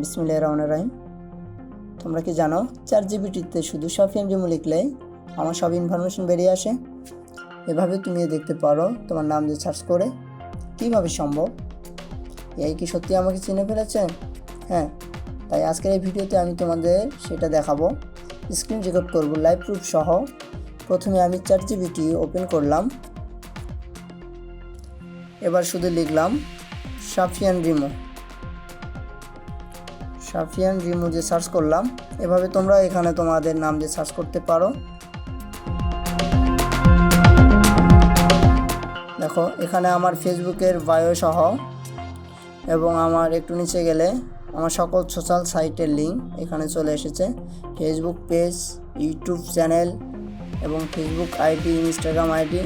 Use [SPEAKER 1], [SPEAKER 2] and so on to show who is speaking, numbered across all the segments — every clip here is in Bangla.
[SPEAKER 1] বিসমিল্লাহ রহমান রাহিম। তোমরা কি জানো চার জিবিটিতে শুধু সাফিয়ান রিমু লিখলেই আমার সব ইনফরমেশন বেরিয়ে আসে? এভাবে তুমি দেখতে পারো তোমার নাম দিয়ে সার্চ করে, কীভাবে সম্ভব? এই কি সত্যি আমাকে চিনে ফেলেছে? হ্যাঁ তাই আজকের এই ভিডিওতে আমি তোমাদের সেটা দেখাবো। স্ক্রিন রেকর্ড করব লাইভ প্রুফ সহ। প্রথমে আমি চার জিবিটি ওপেন করলাম। এবার শুধু লিখলাম, সাফিয়ান রিমু। সাফিয়ান রিমু যে সার্চ করলাম। এভাবে তোমরা এখানে তোমাদের নাম দিয়ে সার্চ করতে পারো। দেখো, এখানে আমার ফেসবুকের বায়ো সহ এবং আমার একটু নিচে গেলে আমার সকল সোশ্যাল সাইটের লিঙ্ক এখানে চলে এসেছে। ফেসবুক পেজ ইউটিউব চ্যানেল এবং ফেসবুক আইডি ইনস্টাগ্রাম আইডি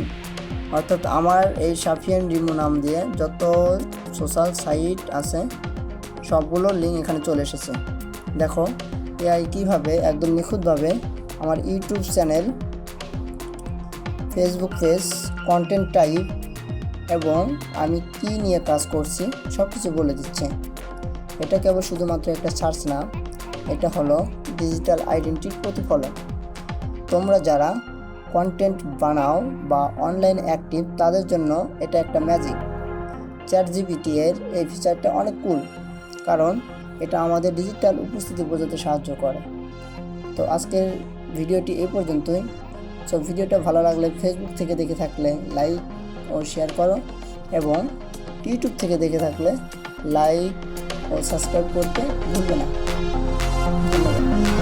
[SPEAKER 1] অর্থাৎ আমার এই সাফিয়ান রিমু নাম দিয়ে যত সোশ্যাল সাইট আছে সবগুলোর লিঙ্ক এখানে চলে এসেছে। দেখো এআই কীভাবে একদম নিখুঁতভাবে আমার YouTube channel Facebook page content type এবং আমি কি নিয়ে কাজ করছি সব কিছু বলে দিচ্ছে। এটা কেবল শুধুমাত্র একটা সার্চ না, এটা হলো ডিজিটাল আইডেন্টিটির প্রতিফলন। তোমরা যারা কন্টেন্ট বানাও বা অনলাইন অ্যাক্টিভ তাদের জন্য এটা একটা ম্যাজিক চ্যাট জিপিটি এর এই ফিচারটা অনেক কুল কারণ এটা আমাদের ডিজিটাল উপস্থিতি বোঝাতে সাহায্য করে। তো আজকের ভিডিওটি এ পর্যন্তই। সো ভিডিওটা ভালো লাগলে ফেসবুক থেকে দেখে থাকলে লাইক ও শেয়ার করো এবং ইউটিউব থেকে দেখে থাকলে লাইক ও সাবস্ক্রাইব করতে ভুলবে না। ধন্যবাদ।